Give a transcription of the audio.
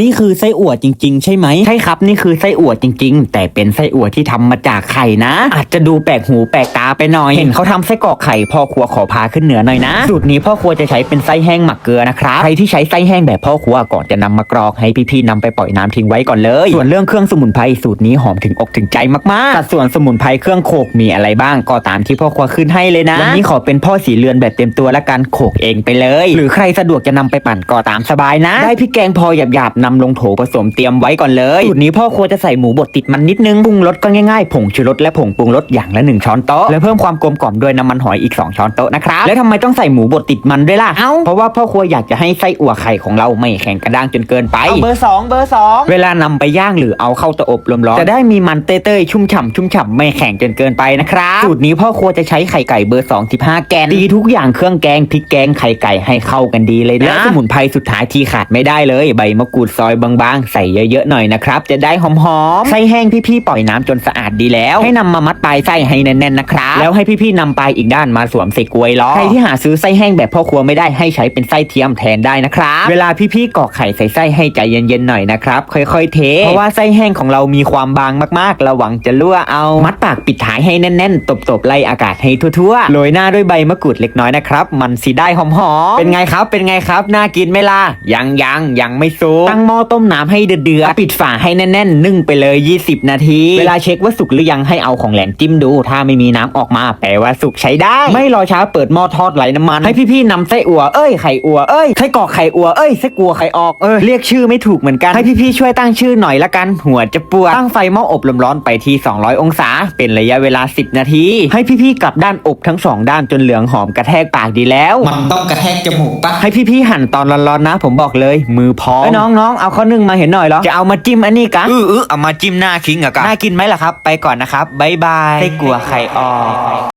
นี่คือไส้อั่วจริง ๆ ใช่ไหมใช่ครับนี่คือไส้อั่วจริง ๆ แต่เป็นไส้อั่วที่ทำมาจากไข่นะ อาจจะดูแปลกหูแปลกตาไปหน่อย เห็นเขาทำไส้กรอกไข่พ่อครัวขอพาขึ้นเหนือหน่อยนะสูตรนี้พ่อครัวจะใช้เป็นไส้แห้งหมักเกลือนะครับใครที่ใช้ไส้แห้งแบบพ่อครัวก่อนจะนำมากรอกให้พี่ๆนำไปปล่อยน้ำทิ้งไว้ก่อนเลย ส่วนเรื่องเครื่องสมุนไพรสูตรนี้หอมถึงอกถึงใจมากๆสัดส่วนสมุนไพรเครื่องโขกมีอะไรบ้างก็ตามที่พ่อครัวขึ้นให้เลยนะวันนี้ขอเป็นพ่อสีเรือนแบบเต็มตัวและการโขกเองไปเลย หรือใครสะดวกจะนำไปปั่นก็ตามสบายนะ ได้พริกแกงพอหยาบๆนำลงโถผสมเตรียมไว้ก่อนเลยสูตรนี้พ่อครัวจะใส่หมูบดติดมันนิดนึงปรุงรสก็ง่ายๆผงชูรสและผงปรุงรสอย่างละหนึ่งช้อนโต๊ะและเพิ่มความกลมกล่อมด้วยน้ำมันหอยอีกสองช้อนโต๊ะนะครับแล้วทำไมต้องใส่หมูบดติดมันด้วยล่ะเอ้าเพราะว่าพ่อครัวอยากจะให้ไส้อั่วไข่ของเราไม่แข็งกระด้างจนเกินไปเอาเบอร์สองเบอร์สองเวลานำไปย่างหรือเอาเข้าเตาอบลมร้อนจะได้มีมันเต้ยๆชุ่มฉ่ำชุ่มฉ่ำไม่แข็งจนเกินไปนะครับสูตรนี้พ่อครัวจะใช้ไข่ไก่เบอร์2 15แกนดีทุกอย่างเครื่องแกงพริกแกงไข่ไก่ให้เข้ากันดีเลยนะและสมุนไพรสุดท้ายที่ขาดไม่ได้เลย ใบมะกรูดซอยบางๆ ใส่เยอะๆหน่อยนะครับ จะได้หอมๆ ไส้แห้งพี่ๆปล่อยน้ำจนสะอาดดีแล้ว ให้นำมามัดปลายไส้ให้แน่นๆนะครับ แล้วให้พี่ๆนำปลายอีกด้านมาสวมใส่กลวยล้อ ใครที่หาซื้อไส้แห้งแบบพ่อครัวไม่ได้ให้ใช้เป็นไส้เทียมแทนได้นะครับ เวลาพี่ๆกอกไข่ใส่ไส้ให้ใจเย็นๆหน่อยนะครับ ค่อยๆเท เพราะว่าไส้แห้งของเรามีความบางมากๆ ระวังจะรั่วเอา มัดปากปิดท้ายให้แน่นๆ ตบๆไล่อากาศให้ทั่วๆ โรยหน้าด้วยใบมะกรูดเล็กน้อยนะครับ มันสีได้หอมๆ เป็นไงครับ เป็นไงครับ น่ากินไหมล่ะ ยังยังยังไม่สุกตั้งหม้อต้มน้ำให้เดือดๆปิดฝาให้แน่นๆนึ่งไปเลย 20 นาที เวลาเช็คว่าสุกหรือยังให้เอาของแหลมจิ้มดู ถ้าไม่มีน้ำออกมาแปลว่าสุกใช้ได้ ไม่รอช้าเปิดหม้อทอดไหลน้ำมัน ให้พี่ๆนำไส้อั่วเอ้ยไข่อั่วเอ้ยไส้กรอกไข่อั่วเอ้ยไส้กัวไข่ออกเออเรียกชื่อไม่ถูกเหมือนกันให้พี่ๆช่วยตั้งชื่อหน่อยละกัน หัวจะปวดตั้งไฟหม้ออบลมร้อนไปที่ 200 องศา เป็นระยะเวลา 10 นาที ให้พี่ๆกลับด้านอบทั้งสองด้านจนเหลืองหอมกระแทกปากดีแล้ว มันต้องกระแทกจมูกปะให้พี่ๆหั่นตอนร้อนๆนะ ผมบอกเลย มือพร้อมน้องๆเอาข้อนึ่งมาเห็นหน่อยเหรอ จะเอามาจิ้มอันนี้กะเออเออเอามาจิ้มหน้าคิงอะกะน่ากินไหมล่ะครับ ไปก่อนนะครับบ๊ายบายไส้กัวไข่ออก